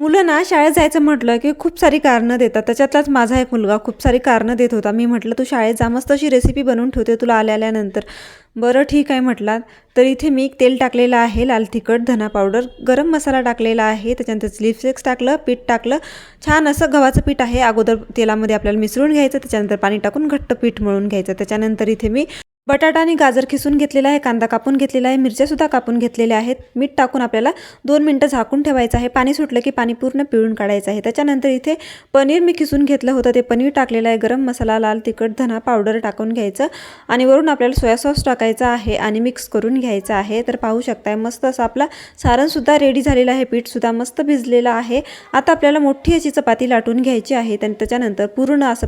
मुलं ना शाळेत जायचं म्हटलं की खूप सारी कारणं देतात. त्याच्यातलाच माझा एक मुलगा खूप सारी कारणं देत होता. मी म्हटलं तू शाळेत जा मस्त अशी रेसिपी बनवून ठेवते तुला आल्या आल्यानंतर. बरं ठीक आहे म्हटलात तर इथे मी तेल टाकलेलं आहे लाल तिखट धना पावडर गरम मसाला टाकलेला आहे त्याच्यानंतर लिपस्टिक्स टाकलं पीठ टाकलं. छान असं गव्हाचं पीठ आहे. अगोदर तेलामध्ये आपल्याला मिसळून घ्यायचं त्याच्यानंतर पाणी टाकून घट्ट पीठ मळून घ्यायचं. त्याच्यानंतर इथे मी बटाटा आणि गाजर खिसून घेतलेला आहे कांदा कापून घेतलेला आहे मिरच्यासुद्धा कापून घेतलेल्या आहेत. मीठ टाकून आपल्याला दोन मिनटं झाकून ठेवायचं आहे. पाणी सुटलं की पाणी पूर्ण पिळून काढायचं आहे. त्याच्यानंतर इथे पनीर मी खिसून घेतलं होतं. ते पनीर टाकलेलं आहे. गरम मसाला लाल तिखट धना पावडर टाकून घ्यायचं आणि वरून आपल्याला सोया सॉस टाकायचा आहे आणि मिक्स करून घ्यायचं आहे. तर पाहू शकताय मस्त असं आपला सारणसुद्धा रेडी झालेलं आहे. पीठसुद्धा मस्त भिजलेलं आहे. आता आपल्याला मोठी अशी चपाती लाटून घ्यायची आहे. आणि त्याच्यानंतर पूर्ण असं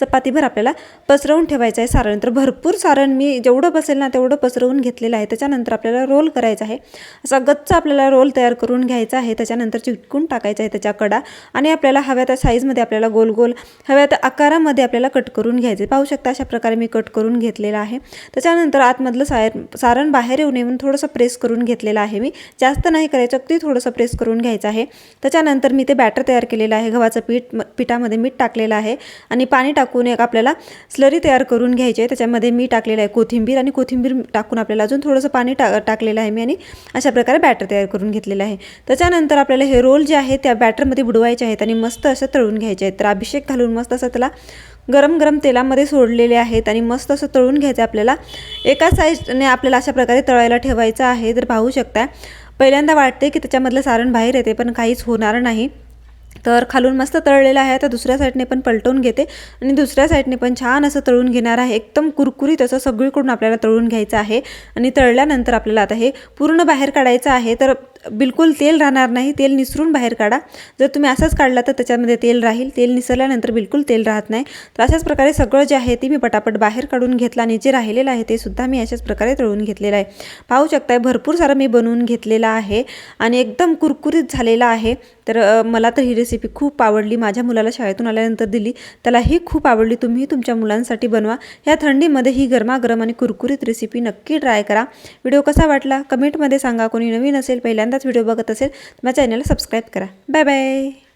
चपातीभर आपल्याला पसरवून ठेवायचं आहे सारण तर भरपूर सारण मी जेवढं बसेल ना तेवढं पसरवून घेतलेलं आहे. त्याच्यानंतर आपल्याला रोल करायचा आहे. असा गच्च आपल्याला रोल तयार करून घ्यायचा आहे. त्याच्यानंतर चिटकून टाकायचा आहे त्याच्या कडा आणि आपल्याला हव्या त्या साईजमध्ये आपल्याला गोल गोल हव्या त्या आकारामध्ये आपल्याला कट करून घ्यायचे. पाहू शकता अशा प्रकारे मी कट करून घेतलेलं आहे. त्याच्यानंतर आतमधलं सायर सारण बाहेर येऊ नये म्हणून थोडंसं प्रेस करून घेतलेलं आहे मी. जास्त नाही करायचं अगदी थोडंसं प्रेस करून घ्यायचं आहे. त्याच्यानंतर मी ते बॅटर तयार केलेलं आहे. गव्हाचं पीठ पिठामध्ये मीठ टाकलेलं आहे. आणि पाणी टाकून एक आपल्याला स्लरी तयार करून घ्यायची आहे. त्याच्यामध्ये मी टाकलेलं आहे कोथिंबीर आणि कोथिंबीर टाकून आपल्याला अजून थोडंसं पाणी टा टाकलेलं आहे मी आणि अशा प्रकारे बॅटर तयार करून घेतलेलं आहे. त्याच्यानंतर आपल्याला हे रोल जे आहे त्या बॅटरमध्ये बुडवायचे आहेत आणि मस्त असं तळून घ्यायचे आहेत. तर अभिषेक घालून मस्त असं त्याला गरम गरम तेलामध्ये सोडलेले आहेत आणि मस्त असं तळून घ्यायचं आहे आपल्याला. एका साईजने आपल्याला अशा प्रकारे तळायला ठेवायचं आहे. तर पाहू शकता पहिल्यांदा वाटते की त्याच्यामधलं सारण बाहेर येते पण काहीच होणार नाही. तर खालून मस्त तळलेलं आहे. आता दुसऱ्या साईडने पण पलटवून घेते. आणि दुसऱ्या साईडने पण छान असं तळून घेणार आहे. एकदम कुरकुरीत असं सगळीकडून आपल्याला तळून घ्यायचं आहे. आणि तळल्यानंतर आपल्याला आता हे पूर्ण बाहेर काढायचं आहे. तर बिलकुल तेल राहणार नाही. तेल निसरून बाहेर काढा. जर तुम्ही असंच काढला तर त्याच्यामध्ये तेल राहील. तेल निसरल्यानंतर बिलकुल तेल राहत नाही. तर अशाच प्रकारे सगळं जे आहे ते मी पटापट बाहेर काढून घेतलं आणि जे राहिलेलं आहे ते सुद्धा मी अशाच प्रकारे तळून घेतलेलं आहे. पाहू शकताय भरपूर सारं मी बनवून घेतलेलं आहे. आणि एकदम कुरकुरीत झालेलं आहे. तर मला तर ही रेसिपी खूप आवडली. माझ्या मुलाला शाळेतून आल्यानंतर दिली. त्यालाही खूप आवडली. तुम्ही तुमच्या मुलांसाठी बनवा. ह्या थंडीमध्ये ही गरमागरम आणि कुरकुरीत रेसिपी नक्की ट्राय करा. व्हिडिओ कसा वाटला? कमेंटमध्ये सांगा. कोणी नवीन असेल पहिल्यांदाच व्हिडिओ बघत असेल माझ्या चॅनलला सबस्क्राईब करा. Bye bye